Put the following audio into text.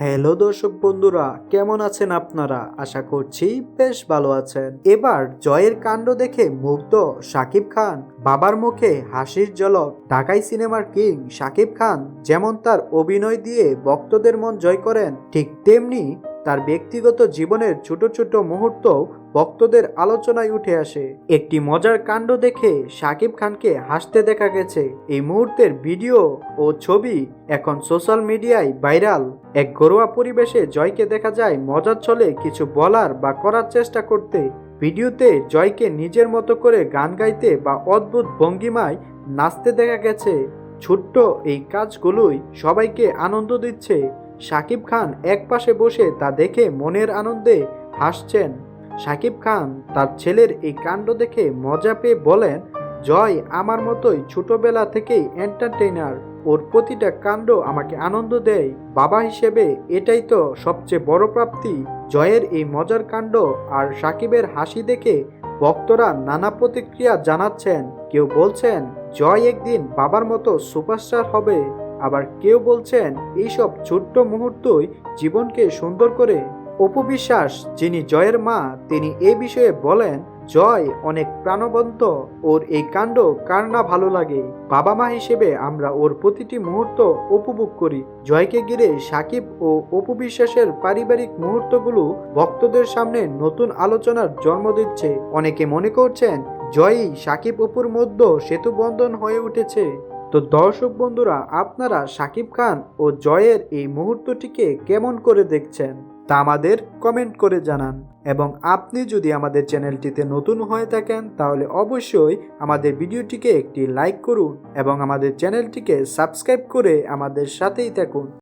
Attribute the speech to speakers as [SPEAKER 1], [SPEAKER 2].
[SPEAKER 1] Hello দর্শক বন্ধুরা, কেমন আছেন আপনারা? আশা করছি বেশ ভালো আছেন। এবার জয়ের কাণ্ড দেখে মুগ্ধ শাকিব খান, বাবার মুখে হাসির জলক ঢাকাই সিনেমার কিং শাকিব খান যেমন তার অভিনয় দিয়ে ভক্তদের মন জয় করেন, ঠিক তেমনি তার ব্যক্তিগত জীবনের ছোট ছোট মুহূর্ত ভক্তদের আলোচনায় উঠে আসে। একটি মজার কাণ্ড দেখে শাকিব খানকে হাসতে দেখা গেছে। এই মুহূর্তের ভিডিও ও ছবি এখন সোশ্যাল মিডিয়ায় ভাইরাল। এক ঘরোয়া পরিবেশে জয়কে দেখা যায় মজার ছলে কিছু বলার বা করার চেষ্টা করতে। ভিডিওতে জয়কে নিজের মতো করে গান গাইতে বা অদ্ভুত ভঙ্গিমায় নাচতে দেখা গেছে। ছোট্ট এই কাজগুলোই সবাইকে আনন্দ দিচ্ছে। শাকিব খান এক পাশে বসে তা দেখে মনের আনন্দে হাসছেন। শাকিব খান তার ছেলের এই কাণ্ড দেখে মজা পেয়ে বলেন, জয় আমার মতোই ছোটবেলা থেকেই এন্টারটেইনার ওর প্রতিটা কাণ্ড আমাকে আনন্দ দেয়। বাবা হিসেবে এটাই তো সবচেয়ে বড় প্রাপ্তি। জয়ের এই মজার কাণ্ড আর সাকিবের হাসি দেখে ভক্তরা নানা প্রতিক্রিয়া জানাচ্ছেন। কেউ বলছেন, জয় একদিন বাবার মতো সুপারস্টার হবে। আবার কেউ বলছেন, এইসব ছোট্ট মুহূর্তই জীবনকে সুন্দর করে। অপু বিশ্বাস, যিনি জয়ের মা, তিনি এ বিষয়ে বলেন, জয় অনেক প্রাণবন্ত। ওর এই কাণ্ড কার না ভালো লাগে? বাবা মা হিসেবে আমরা ওর প্রতিটি মুহূর্ত উপভোগ করি। জয়কে ঘিরে সাকিব ও অপু বিশ্বাসের পারিবারিক মুহূর্তগুলো ভক্তদের সামনে নতুন আলোচনার জন্ম দিচ্ছে। অনেকে মনে করছেন, জয়ই সাকিব অপুর মধ্য সেতু বন্ধন হয়ে উঠেছে। তো দর্শক বন্ধুরা, আপনারা সাকিব খান ও জয়ের এই মুহূর্তটিকে কেমন করে দেখছেন তা আমাদের কমেন্ট করে জানান। এবং আপনি যদি আমাদের চ্যানেলটিতে নতুন হয়ে থাকেন, তাহলে অবশ্যই আমাদের ভিডিওটিকে একটি লাইক করুন এবং আমাদের চ্যানেলটিকে সাবস্ক্রাইব করে আমাদের সাথেই থাকুন।